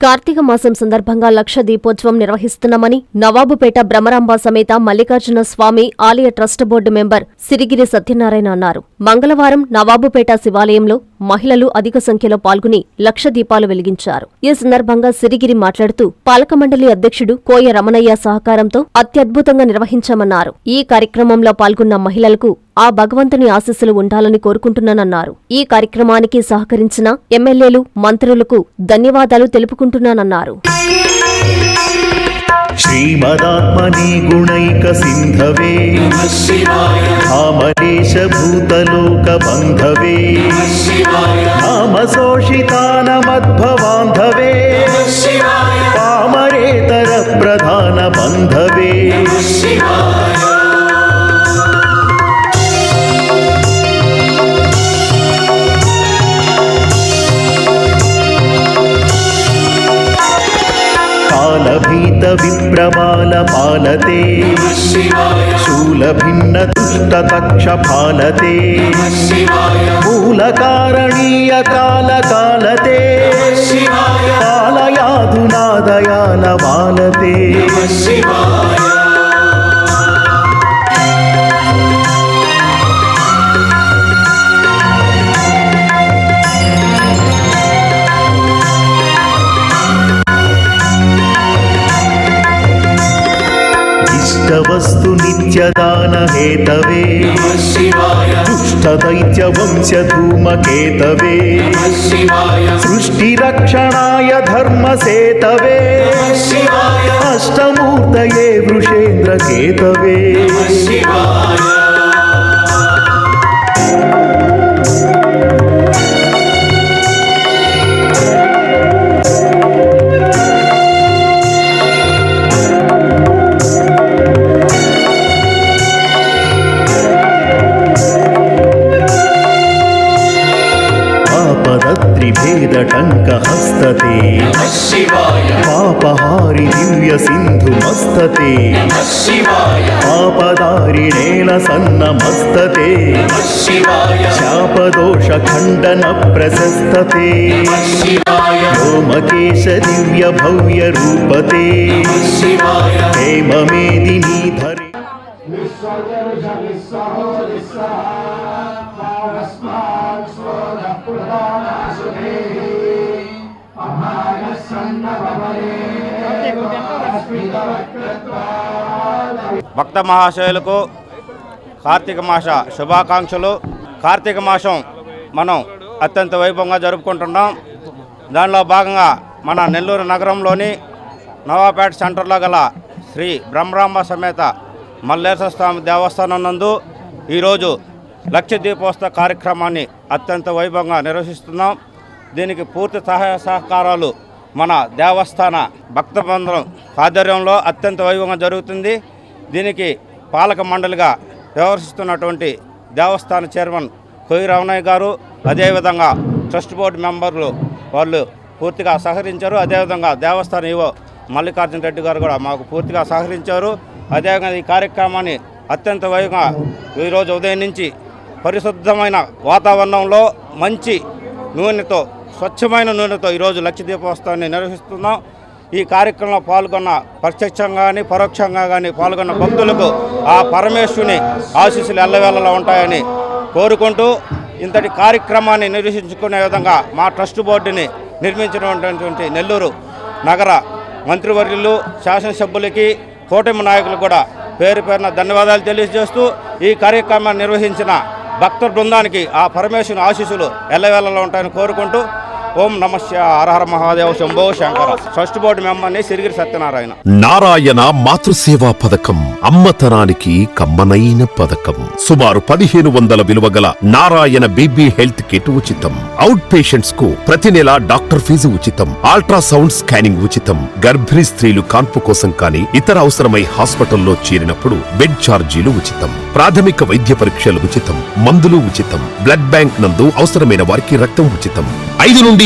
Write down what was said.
కార్తీక మాసం సందర్భంగా లక్ష దీపోత్సవం నిర్వహిస్తున్నామని నవాబుపేట భ్రమరాంబ సమేత మల్లికార్జున స్వామి ఆలయ trust board member Sirigiri Satyanarayana అన్నారు. మంగళవారం నవాబుపేట శివాలయంలో మహిళలు అధిక సంఖ్యలో పాల్గొని లక్ష దీపాలు వెలిగించారు. ఈ సందర్భంగా సిరిగిరి మాట్లాడుతూ పాలక మండలి అధ్యక్షుడు కోయ రమణయ్య సహకారంతో అత్యద్భుతంగా నిర్వహించామన్నారు. ఈ కార్యక్రమంలో పాల్గొన్న మహిళలకు ఆ భగవంతుని ఆశస్సులు ఉండాలని కోరుకుంటున్నానన్నారు. ఈ కార్యక్రమానికి సహకరించిన ఎమ్మెల్యేలు మంత్రులకు ధన్యవాదాలు తెలుపుకుంటున్నానన్నారు. శ్రీమదాత్మని గుణైక సింధవే. కామలేశ భూతలోక బంధవే నామ శోషితానమద్భవాంధవే పామరేతర ప్రధాన బంధవే शूलभिन्नदुष्टतक्षपालते मूलकारणीयकालकालते कालयाधुनादयालवालते इष्टवस्तु नित्यदानहेतवे दुष्टदैत्यवंशधूमकेतवे सृष्टिरक्षणाय धर्मसेतवे। अष्टमूर्तये वृषेन्द्रकेतवे। आपदत्रिभेदटङ्कहस्तते पापहारि दिव्यसिन्धुमस्तते आपदारिणेन सन्नमस्तते शापदोषखण्डनप्रशस्तते व्योमकेश दिव्यभव्यरूपते हेममेदिनी धरे భక్త మహాశయులకు కార్తీక మాస శుభాకాంక్షలు. కార్తీక మాసం మనం అత్యంత వైభవంగా జరుపుకుంటున్నాం. దానిలో భాగంగా మన నెల్లూరు నగరంలోని నవాపేట సెంటర్లో గల శ్రీ బ్రహ్మరాంబ సమేత మల్లేశ్వర స్వామి దేవస్థానం నందు ఈరోజు లక్ష దీపోత్సవ కార్యక్రమాన్ని అత్యంత వైభవంగా నిర్వహిస్తున్నాం. దీనికి పూర్తి సహాయ సహకారాలు మన దేవస్థాన భక్త బృందం ఆధ్వర్యంలో అత్యంత వైభవంగా జరుగుతుంది. దీనికి పాలక మండలిగా వ్యవహరిస్తున్నటువంటి దేవస్థాన చైర్మన్ కొయ్యి రమణయ్య గారు అదేవిధంగా ట్రస్ట్ బోర్డు మెంబర్లు వాళ్ళు పూర్తిగా సహకరించారు. అదేవిధంగా దేవస్థాన ఈవో మల్లికార్జున రెడ్డి గారు కూడా మాకు పూర్తిగా సహకరించారు. అదేవిధంగా ఈ కార్యక్రమాన్ని అత్యంత వైభవంగా ఈరోజు ఉదయం నుంచి పరిశుద్ధమైన వాతావరణంలో మంచి నూనెతో స్వచ్ఛమైన నూనెతో ఈరోజు లక్ష దీపోత్సవాన్ని నిర్వహిస్తున్నాం. ఈ కార్యక్రమంలో పాల్గొన్న ప్రత్యక్షంగా కానీ పరోక్షంగా కానీ పాల్గొన్న భక్తులకు ఆ పరమేశ్వరుని ఆశీస్సులు ఎల్లవేళలా ఉంటాయని కోరుకుంటూ ఇంతటి కార్యక్రమాన్ని నిర్వహించుకునే విధంగా మా ట్రస్ట్ బోర్డుని నిర్మించినటువంటి నెల్లూరు నగర మంత్రివర్యులు శాసనసభ్యులకి కూటమి నాయకులు కూడా పేరు పేరున ధన్యవాదాలు తెలియజేస్తూ ఈ కార్యక్రమాన్ని నిర్వహించిన భక్త బృందానికి ఆ పరమేశ్వరుని ఆశీస్సులు ఎల్లవేళలో ఉంటాయని కోరుకుంటూ ఓం నమస్య హరహర మహాదేవ శంభో శంకర. ట్రస్ట్ బోర్డు మెంబర్ని సిరిగిరి సత్యనారాయణ. నారాయణ మాతృసేవా పథకం అమ్మతనానికి కమ్మనైన పథకం. సుమారు పదిహేను వందల విలువ గల నారాయణ బీబీ హెల్త్ కిట్ ఉచితం. అవుట్ పేషెంట్స్కు ప్రతి నెల డాక్టర్ ఫీజు ఉచితం. అల్ట్రాసౌండ్ స్కానింగ్ ఉచితం. గర్భిణీ స్త్రీలు కాన్పు కోసం కానీ ఇతర అవసరమై హాస్పిటల్లో చేరినప్పుడు బెడ్ ఛార్జీలు ఉచితం. ప్రాథమిక వైద్య పరీక్షలు ఉచితం. మందులు ఉచితం. బ్లడ్ బ్యాంక్ నందు అవసరమైన వారికి రక్తం ఉచితం. ఐదు నుండి